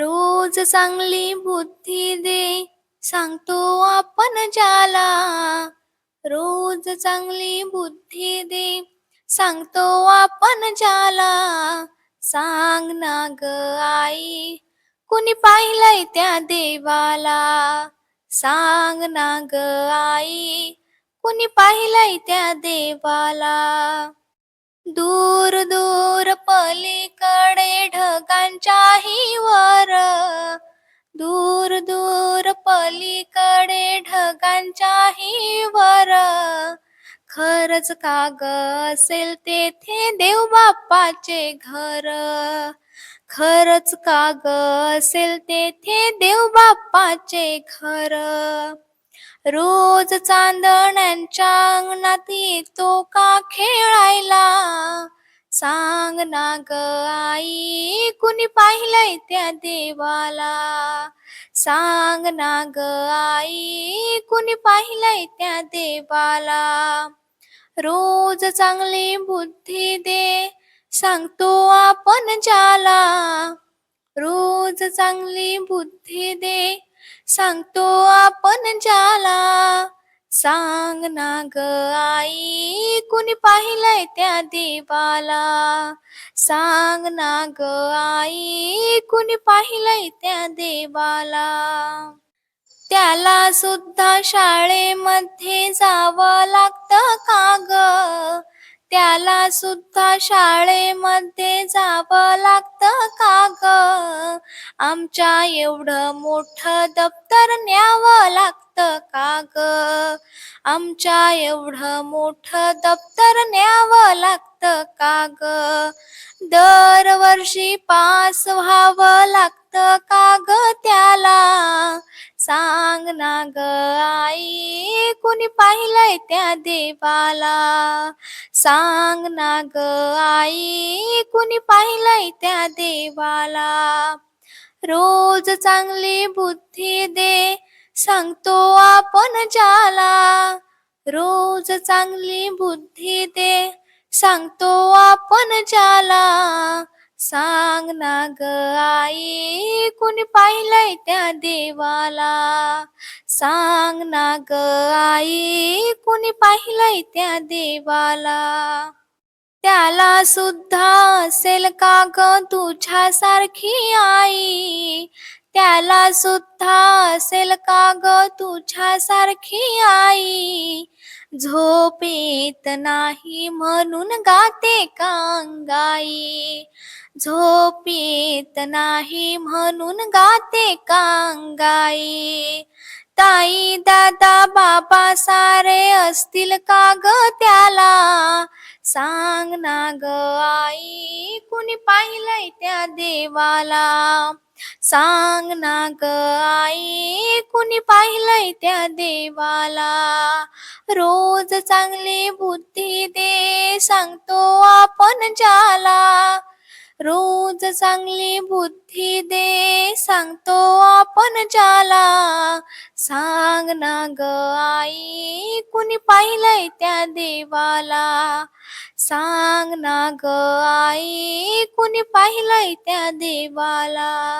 रोज चांगली बुद्धी दे सांगतो आपण ज्याला. रोज चांगली बुद्धी दे सांगतो आपण ज्याला. सांग ना ग आई कुणी पाहिलंय त्या देवाला? सांग ना ग आई कुणी पाहिलंय त्या देवाला? दूर दूर पलीकडे ढगांच्याही वर. दूर दूर पलीकडे ढगांच्याही वर. खरच का असेल तेथे देव बाप्पाचे घर. खरच का असेल तेथे देव बाप्पाचे घर. रोज चांदण्यांच्या अंगणात येतो का खेळायला? सांग ना ग आई कुणी पाहिलंय त्या देवाला? सांग ना ग आई कुणी पाहिलंय त्या देवाला? रोज चांगली बुद्धी दे सांगतो आपण ज्याला. रोज चांगली बुद्धी दे सांगतो आपण ज्याला. सांग ना ग आई कुणी पाहिलंय त्या देवाला? सांग ना ग आई कुणी पाहिलंय त्या देवाला? त्याला सुद्धा शाळेमध्ये जावं लागतं का ग? त्याला सुद्धा शाळेमध्ये जावं लागतं का ग? आमच्या एवढं मोठं दप्तर न्यावं लागतं का ग? आमच्या एवढं मोठं दप्तर न्यावं लागतं का ग? दरवर्षी पास व्हावं लागतं का ग त्याला? सांग ना ग आई कुणी पाहिलंय त्या देवाला? सांग ना ग आई कुणी पाहिलंय त्या देवाला? रोज चांगली बुद्धी दे सांगतो आपण ज्याला. रोज चांगली बुद्धी दे सांगतो आपण ज्याला. सांग ना ग आई कुणी पाहिलंय त्या देवाला? सांग ना ग आई कुणी पाहिलंय त्या देवाला? त्याला सुद्धा असेल का ग तुझ्यासारखी आई? त्याला सुद्धा असेल का ग तुझ्यासारखी आई? झोप येत नाही म्हणून गाते कांगाई झोप येत नाही म्हणून गाते कांगाई. ताई दादा बाबा सारे असतील का ग त्याला? सांग ना ग आई कुणी पाहिलंय त्या देवाला? सांग ना ग आई कुणी पाहिलंय त्या देवाला? रोज चांगली बुद्धी दे सांगतो आपण ज्याला. रोज चांगली बुद्धी दे सांगतो आपण ज्याला. सांग ना ग आई कुणी पाहिलंय त्या देवाला? सांग ना ग आई कुणी पाहिलंय त्या देवाला?